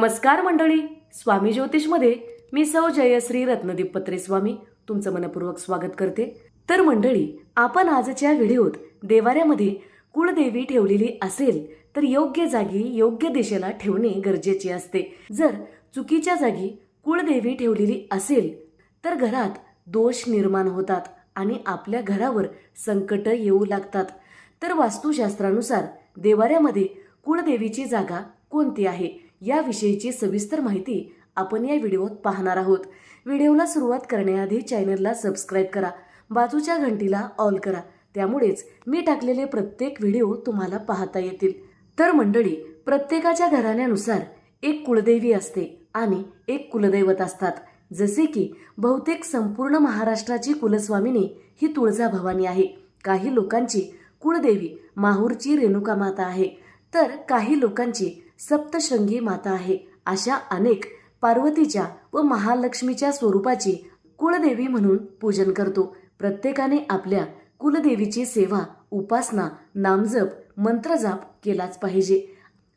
नमस्कार मंडळी स्वामी ज्योतिषमध्ये मी सौ जयश्री रत्नदीप पत्रे स्वामी तुमचं मनपूर्वक स्वागत करते. तर मंडळी आपण आजच्या व्हिडिओत देवाऱ्यामध्ये कुळदेवी ठेवलेली असेल तर योग्य जागी योग्य दिशेला ठेवणे गरजेचे असते. जर चुकीच्या जागी कुळदेवी ठेवलेली असेल तर घरात दोष निर्माण होतात आणि आपल्या घरावर संकट येऊ लागतात. तर वास्तुशास्त्रानुसार देवाऱ्यामध्ये कुळदेवीची जागा कोणती आहे? याविषयीची सविस्तर माहिती आपण या व्हिडिओत पाहणार आहोत. व्हिडिओला सुरुवात करण्याआधी चॅनलला सबस्क्राईब करा बाजूच्या घंटीला ऑल करा त्यामुळेच मी टाकलेले प्रत्येक व्हिडिओ तुम्हाला पाहता येतील. तर मंडळी प्रत्येकाच्या घराण्यानुसार एक कुलदेवी असते आणि एक कुलदैवत असतात. जसे की बहुतेक संपूर्ण महाराष्ट्राची कुलस्वामिनी ही तुळजाभवानी आहे. काही लोकांची कुळदेवी माहूरची रेणुका माता आहे. तर काही लोकांची सप्तशृंगी माता आहे. अशा अनेक पार्वतीच्या व महालक्ष्मीच्या स्वरूपाची कुळदेवी म्हणून पूजन करतो. प्रत्येकाने आपल्या कुलदेवीची सेवा उपासना नामजप मंत्रजाप केलाच पाहिजे.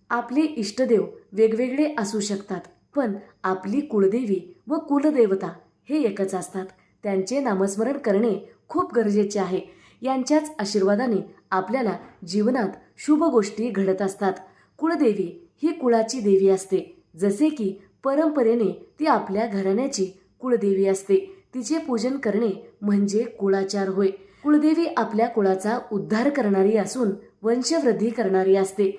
आपले इष्टदेव वेगवेगळे असू शकतात पण आपली कुळदेवी व कुलदेवता हे एकच असतात. त्यांचे नामस्मरण करणे खूप गरजेचे आहे. यांच्याच आशीर्वादाने आपल्याला जीवनात शुभ गोष्टी घडत असतात. कुळदेवी ही कुळाची देवी असते. जसे की परंपरेने ती आपल्या घराण्याची कुळदेवी असते. तिचे पूजन करणे म्हणजे कुळाचार होय. कुळदेवी आपल्या कुळाचा उद्धार करणारी असून वंशवृद्धी करणारी असते.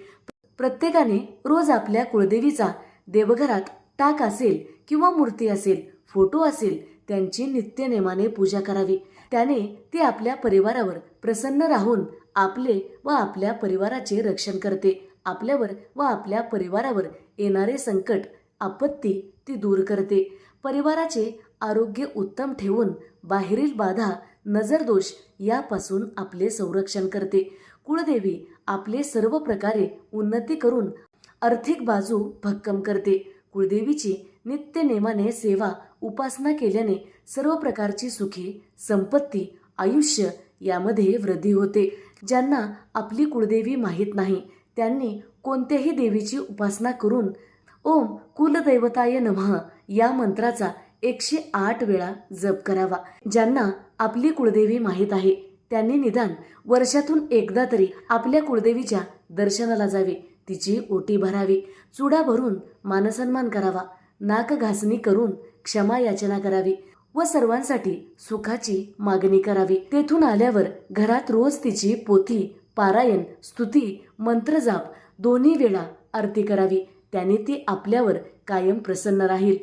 प्रत्येकाने रोज आपल्या कुळदेवीचा देवघरात टाक असेल किंवा मूर्ती असेल फोटो असेल त्यांची नित्यनेमाने पूजा करावी. त्याने ती आपल्या परिवारावर प्रसन्न राहून आपले व आपल्या परिवाराचे रक्षण करते. आपल्यावर व आपल्या परिवारावर येणारे संकट आपत्ती ती दूर करते. परिवाराचे आरोग्य उत्तम ठेवून बाहेरील बाधा नजरदोष यापासून आपले संरक्षण करते. कुळदेवी आपले सर्व प्रकारे उन्नती करून आर्थिक बाजू भक्कम करते. कुळदेवीची नित्य नेमाने सेवा उपासना केल्याने सर्व प्रकारची सुखे संपत्ती आयुष्य यामध्ये वृद्धी होते. ज्यांना आपली कुळदेवी माहीत नाही त्यांनी कोणत्याही देवीची उपासना करून ओम कुलदैवताय नमः या मंत्राचा एकशे आठ वेळा जप करावा. ज्यांना आपली कुळदेवी माहीत आहे त्यांनी निदान वर्षातून एकदा तरी आपल्या कुळदेवीच्या दर्शनाला जावे. तिची ओटी भरावी. चुडा भरून मानसन्मान करावा. नाक घासणी करून क्षमा याचना करावी व सर्वांसाठी सुखाची मागणी करावी. तेथून आल्यावर घरात रोज तिची पोथी पारायण स्तुती मंत्रजाप दोन्ही वेळा आरती करावी. त्याने ती आपल्यावर कायम प्रसन्न राहील.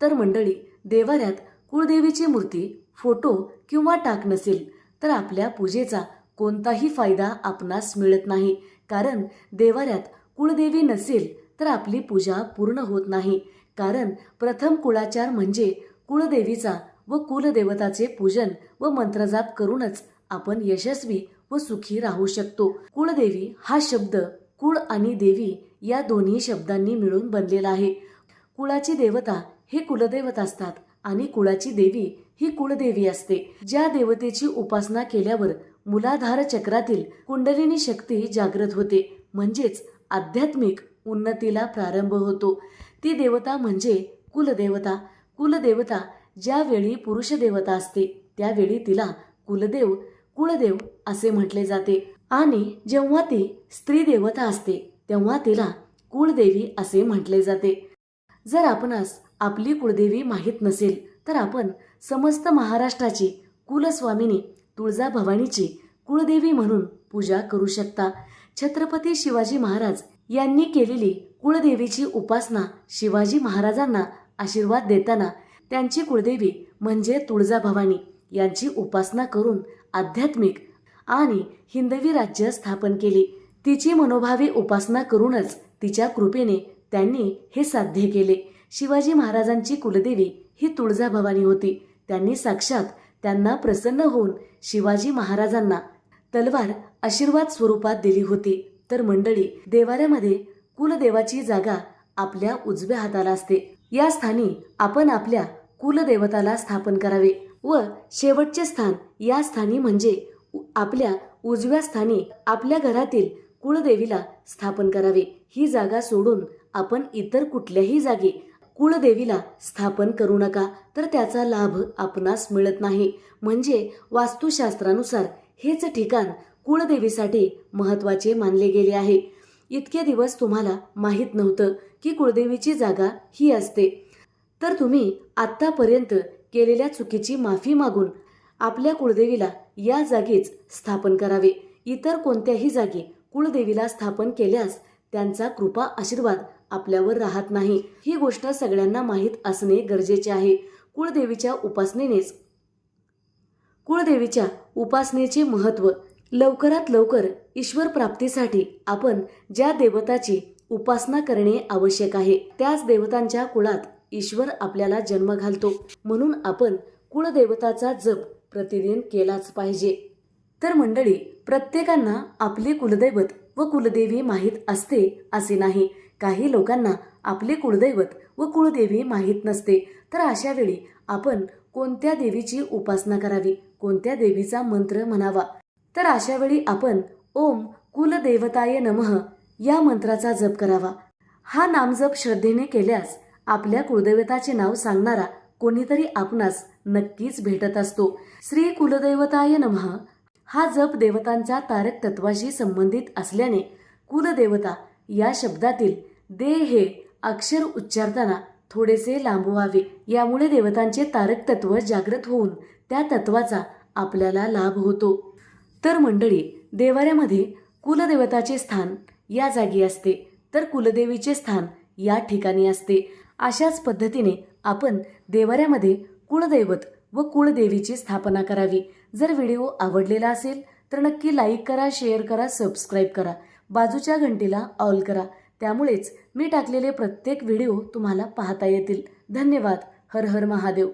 तर मंडळी देवाऱ्यात कुळदेवीची मूर्ती फोटो किंवा टाक नसेल तर आपल्या पूजेचा कोणताही फायदा आपणास मिळत नाही. कारण देवाऱ्यात कुळदेवी नसेल तर आपली पूजा पूर्ण होत नाही. कारण प्रथम कुळाचार म्हणजे कुळदेवीचा व कुलदेवताचे पूजन व मंत्रजाप करूनच आपण यशस्वी व सुखी राहू शकतो. कुळदेवी हा शब्द कुळ आणि देवी या दोन्ही शब्दांनी मिळून बनलेला आहे. कुळाची देवता हे कुलदैवत असतात आणि कुळाची देवी ही कुळदेवी असते. ज्या देवतेची उपासना केल्यावर मुलाधार चक्रातील कुंडलिनी शक्ती जागृत होते. म्हणजेच आध्यात्मिक उन्नतीला प्रारंभ होतो. ती देवता म्हणजे कुलदेवता. कुलदेवता ज्यावेळी पुरुष देवता असते त्यावेळी तिला कुलदेव कुळदेव असे म्हटले जाते. आणि जेव्हा ती स्त्री देवता असते तेव्हा तिला कुळदेवी असे म्हटले जाते. जर आपणास आपली कुळदेवी माहीत नसेल तर आपण समस्त महाराष्ट्राची कुलस्वामिनी तुळजाभवानीची कुळदेवी म्हणून पूजा करू शकता. छत्रपती शिवाजी महाराज यांनी केलेली कुळदेवीची उपासना शिवाजी महाराजांना आशीर्वाद देताना त्यांची कुळदेवी म्हणजे तुळजाभवानी यांची उपासना करून आध्यात्मिक आणि हिंदवी राज्य स्थापन केले. तिची मनोभावी उपासना करूनच तिच्या कृपेने त्यांनी हे साध्य केले. शिवाजी महाराजांची कुलदेवी ही तुळजाभवानी होती. त्यांनी साक्षात त्यांना प्रसन्न होऊन शिवाजी महाराजांना तलवार आशीर्वाद स्वरूपात दिली होती. तर मंडळी देवाऱ्यामध्ये कुलदेवाची जागा आपल्या उजव्या हाताला असते. या स्थानी आपण आपल्या कुलदेवताला स्थापन करावे. व शेवटचे स्थान. या स्थानी म्हणजे उ- आपल्या उजव्या स्थानी आपल्या घरातील कुळदेवीला स्थापन करावे. ही जागा सोडून आपण इतर कुठल्याही जागी कुळदेवीला स्थापन करू नका. तर त्याचा लाभ आपणास मिळत नाही. म्हणजे वास्तुशास्त्रानुसार हेच ठिकाण कुळदेवीसाठी महत्त्वाचे मानले गेले आहे. इतके दिवस तुम्हाला माहीत नव्हतं की कुळदेवीची जागा ही असते. तर तुम्ही आत्तापर्यंत केलेल्या चुकीची माफी मागून आपल्या कुळदेवीला या जागीच स्थापन करावे. इतर कोणत्याही जागी कुळदेवीला स्थापन केल्यास त्यांचा कृपा आशीर्वाद आपल्यावर राहत नाही. ही गोष्ट सगळ्यांना माहीत असणे गरजेचे आहे. कुळदेवीच्या उपासनेनेच कुळदेवीच्या उपासनेचे महत्त्व लवकरात लवकर ईश्वर प्राप्तीसाठी आपण ज्या देवताची उपासना करणे आवश्यक आहे त्याच देवतांच्या कुळात ईश्वर आपल्याला जन्म घालतो. म्हणून आपण कुळदेवताचा जप प्रतिदिन केलाच पाहिजे. तर मंडळी प्रत्येकांना आपले कुलदैवत व कुलदेवी माहीत असते असे नाही. काही लोकांना आपले कुलदैवत व कुळदेवी माहीत नसते. तर अशा वेळी आपण कोणत्या देवीची उपासना करावी? कोणत्या देवीचा मंत्र म्हणावा? तर अशा वेळी आपण ओम कुलदेवताय नमः या मंत्राचा जप करावा. हा नामजप श्रद्धेने केल्यास आपल्या कुलदैवताचे नाव सांगणारा कोणीतरी आपणास नक्कीच भेटत असतो. श्री कुलदैवताय नमः. हा जप देवतांच्या तारक तत्वाशी संबंधित असल्याने कुलदेवता या शब्दातील दे हे अक्षर उच्चारताना थोडेसे लांबवावे. यामुळे देवतांचे तारक तत्व जागृत होऊन त्या तत्वाचा आपल्याला लाभ होतो. तर मंडळी देवाऱ्यामध्ये कुलदेवताचे स्थान या जागी असते. तर कुलदेवीचे स्थान या ठिकाणी असते. अशाच पद्धतीने आपण देवाऱ्यामध्ये कुळदैवत व कुळदेवीची स्थापना करावी. जर व्हिडिओ आवडलेला असेल तर नक्की लाईक करा शेअर करा सबस्क्राईब करा. बाजूच्या घंटीला ऑल करा. त्यामुळेच मी टाकलेले प्रत्येक व्हिडिओ तुम्हाला पाहता येतील. धन्यवाद. हर हर महादेव.